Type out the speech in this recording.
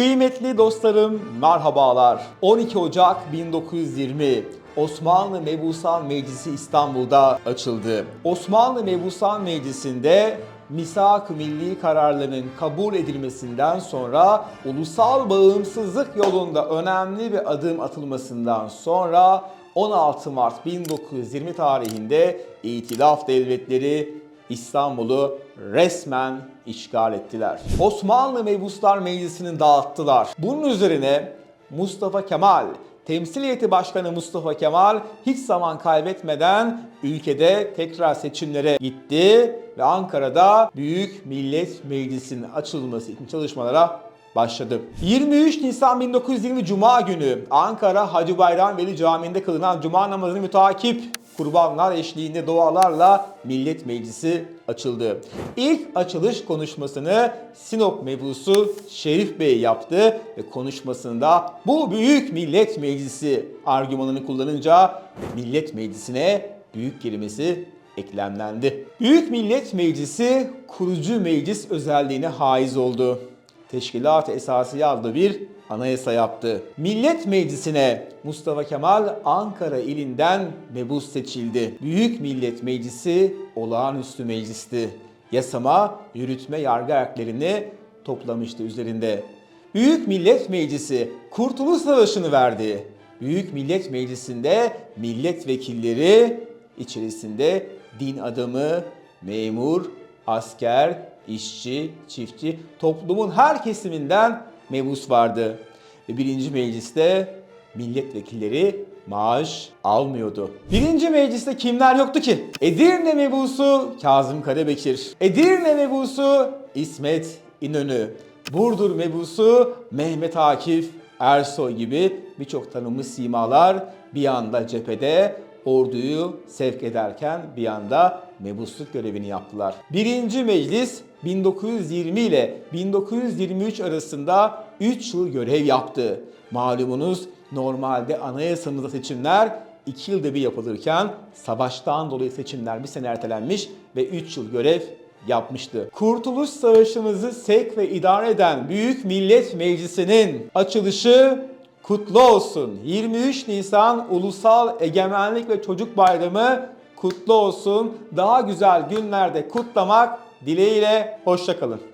Kıymetli dostlarım merhabalar. 12 Ocak 1920 Osmanlı Mebusan Meclisi İstanbul'da açıldı. Osmanlı Mebusan Meclisi'nde misak milli kararlarının kabul edilmesinden sonra ulusal bağımsızlık yolunda önemli bir adım atılmasından sonra 16 Mart 1920 tarihinde İtilaf Devletleri İstanbul'u resmen işgal ettiler. Osmanlı Mebuslar Meclisi'ni dağıttılar. Bunun üzerine Mustafa Kemal, Temsil Heyeti Başkanı Mustafa Kemal hiç zaman kaybetmeden ülkede tekrar seçimlere gitti ve Ankara'da Büyük Millet Meclisi'nin açılması için çalışmalara başladı. 23 Nisan 1920 Cuma günü Ankara Hacı Bayram Veli Camii'nde kılınan Cuma namazını mütakip kurbanlar eşliğinde dualarla Millet Meclisi açıldı. İlk açılış konuşmasını Sinop mebusu Şerif Bey yaptı ve konuşmasında bu büyük Millet Meclisi argümanını kullanınca Millet Meclisi'ne büyük kelimesi eklemlendi. Büyük Millet Meclisi kurucu meclis özelliğine haiz oldu. Teşkilat-ı Esasiye adlı bir anayasa yaptı. Millet Meclisi'ne Mustafa Kemal Ankara ilinden mebus seçildi. Büyük Millet Meclisi olağanüstü meclisti. Yasama, yürütme, yargı erklerini toplamıştı üzerinde. Büyük Millet Meclisi Kurtuluş Savaşı'nı verdi. Büyük Millet Meclisi'nde milletvekilleri içerisinde din adamı, memur, asker, işçi, çiftçi, toplumun her kesiminden mebus vardı. Ve birinci mecliste milletvekilleri maaş almıyordu. Birinci mecliste kimler yoktu ki? Edirne mebusu Kazım Karabekir, Edirne mebusu İsmet İnönü, Burdur mebusu Mehmet Akif Ersoy gibi birçok tanınmış simalar bir anda cephede orduyu sevk ederken bir anda mebusluk görevini yaptılar. Birinci meclis 1920 ile 1923 arasında 3 yıl görev yaptı. Malumunuz normalde anayasamızda seçimler 2 yılda bir yapılırken savaştan dolayı seçimler bir sene ertelenmiş ve 3 yıl görev yapmıştı. Kurtuluş Savaşımızı sevk ve idare eden Büyük Millet Meclisi'nin açılışı kutlu olsun. 23 Nisan Ulusal Egemenlik ve Çocuk Bayramı kutlu olsun. Daha güzel günlerde kutlamak dileğiyle hoşçakalın.